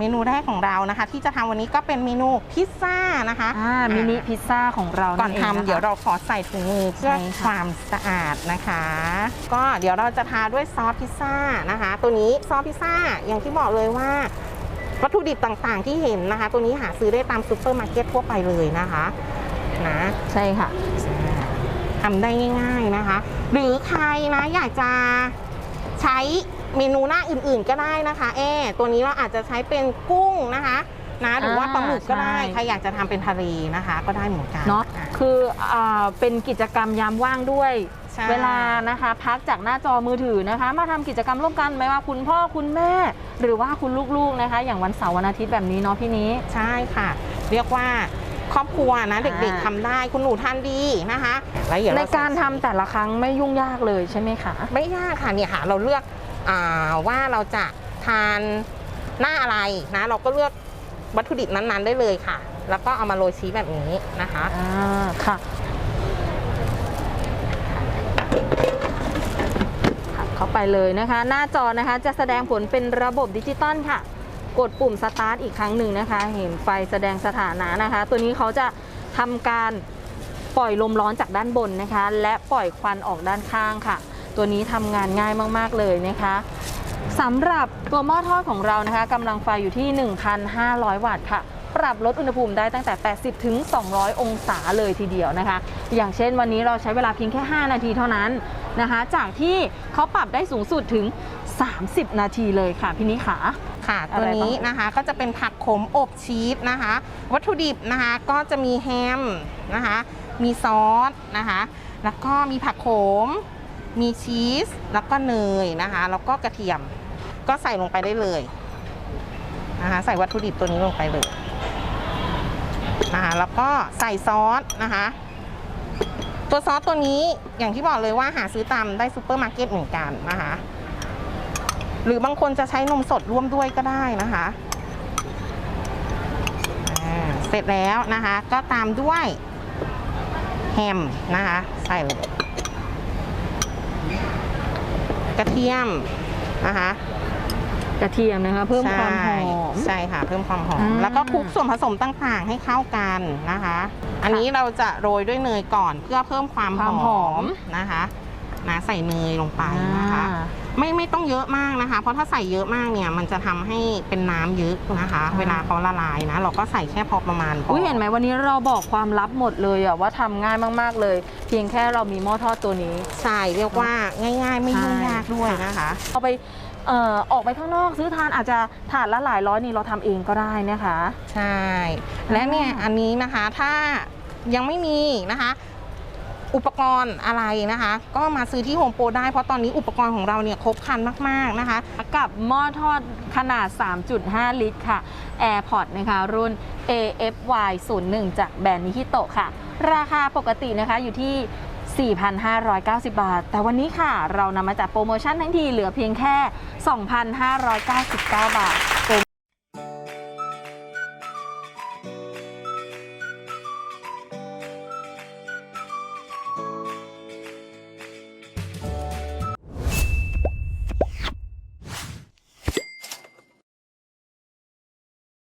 เมนูแรกของเรานะคะ ที่จะทำวันนี้ก็เป็นเมนูพิซซ่านะคะอ่ามินิพิซซ่าของเราก่อนงะทำคะเดี๋ยวเราขอใส่ถุงมือเพื่อใช่ค่ะความสะอาดนะคะ ก็เดี๋ยวเราจะทาด้วยซอสพิซซ่านะคะ ตัวนี้ซอสพิซซ่าอย่างที่บอกเลยว่าวัตถุดิบต่างๆที่เห็นนะคะ ตัวนี้หาซื้อได้ตามซูเปอร์มาร์เก็ตทั่วไปเลยนะคะนะใช่ค่ะทำได้ง่าย ๆนะคะ หรือใครนะอยากจะใช้ เมนูหน้าอื่นๆก็ได้นะคะเอตัวนี้เราอาจจะใช้เป็นกุ้งนะคะนะหรือว่าปลาหมึกก็ได้ใช่ใครอยากจะทำเป็นทะเลนะคะ ก็ได้เหมือนกันเนาะอ่คืออ่าเป็นกิจกรรมยามว่างด้วยใช่เวลานะคะ พักจากหน้าจอมือถือนะคะ มาทำกิจกรรมร่วมกันไม่ว่าคุณพ่อคุณแม่ หรือว่าคุณลูกๆนะคะ อย่างวันเสาร์วันอาทิตย์แบบนี้เนาะพี่นี้ใช่ค่ะ เรียกว่าครอบครัวนะเด็กอ่าๆทำได้คุณหนูทานดีนะคะแล้วเดี๋ยวในเใส่การทำแต่ละครั้งไม่ยุ่งยากเลยใช่ไหมคะไม่ยากค่ะเนี่ยค่ะ เราเลือกอา ว่าเราจะทานหน้าอะไรนะ เราก็เลือกวัตถุดิบนั้นๆได้เลยค่ะ แล้วก็เอามาโรยชีสแบบนี้นะคะอ่าค่ะเข้าไปเลยนะคะ หน้าจอนะคะจะแสดงผลเป็นระบบดิจิตอลค่ะ กดปุ่มสตาร์ทอีกครั้งหนึ่งนะคะ เห็นไฟแสดงสถานะนะคะ ตัวนี้เขาจะทำการปล่อยลมร้อนจากด้านบนนะคะ และปล่อยควันออกด้านข้างค่ะ ตัวนี้ทำงานง่ายมากๆเลยนะคะสำหรับตัวหม้อทอดของเรานะคะกำลังไฟอยู่ที่ 1,500 วัตต์ค่ะ ปรับลดอุณหภูมิได้ตั้งแต่ 80 ถึง 200 องศาเลยทีเดียวนะคะ อย่างเช่นวันนี้เราใช้เวลาเพียงแค่ 5 นาทีเท่านั้นนะคะ จากที่เขาปรับได้สูงสุดถึง 30 นาทีเลยค่ะพี่นิขาค่ะตัวนี้นะคะก็จะเป็นผักขมอบชีสนะคะ วัตถุดิบนะคะก็จะมีแฮมนะคะ มีซอสนะคะ แล้วก็มีผักโขม มีชีสแล้วก็เนยนะคะ แล้วก็กระเทียมก็ใส่ลงไปได้เลยนะคะใส่วัตถุดิบตัวนี้ลงไปเลยนะคะแล้วก็ใส่ซอสนะคะ ตัวซอสตัวนี้อย่างที่บอกเลยว่าหาซื้อตามได้ซูเปอร์มาร์เก็ตเหมือนกันนะคะ หรือบางคนจะใช้นมสดร่วมด้วยก็ได้นะคะเสร็จแล้วนะคะ ก็ตามด้วยแฮมนะคะ ใส่เลย กระเทียมนะคะ กระเทียมนะคะ เพิ่มความหอมใช่ใช่ค่ะ เพิ่มความหอม อ่า แล้วก็คลุกส่วนผสมต่างๆ ให้เข้ากันนะคะ อันนี้เราจะโรยด้วยเนยก่อนเพื่อเพิ่มความความหหออมมนะคะนะใส่เนยลงไปนะคะ อ่าไม่ไม่ต้องเยอะมากนะคะ เพราะถ้าใส่เยอะมากเนี่ย มันจะทำให้เป็นน้ำเยอะนะคะอ่าเวลาเขาละลายนะ เราก็ใส่แค่พอประมาณพออุ้อยเห็นไหมวันนี้เราบอกความลับหมดเลยอะว่าทำง่ายมากๆเลย เพียงแค่เรามีหม้อทอดตัวนี้ ใช่เรียกว่าง่าย ๆ ไม่ยุ่งยากด้วยนะคะ เอาไปเอ่อออกไปข้างนอกซื้อทานอาจจะถาดละหลายร้อยนี่เราทำเองก็ได้นะคะ ใช่ และเนี่ยอ่าอันนี้นะคะถ้ายังไม่มีนะคะ อุปกรณ์อะไรนะคะ ก็มาซื้อที่โฮมโปรได้เพราะตอนนี้อุปกรณ์ของเราเนี่ยครบครันมากๆนะคะ กับหม้อทอดขนาด 3.5 ลิตรค่ะ AirPod นะคะ รุ่น AFY 01จากแบรนด์นิฮิโตะค่ะ ราคาปกตินะคะอยู่ที่ 4,590 บาท แต่วันนี้ค่ะ เรานำมาจัดโปรโมชั่นทั้งทีเหลือเพียงแค่ 2,599 บาท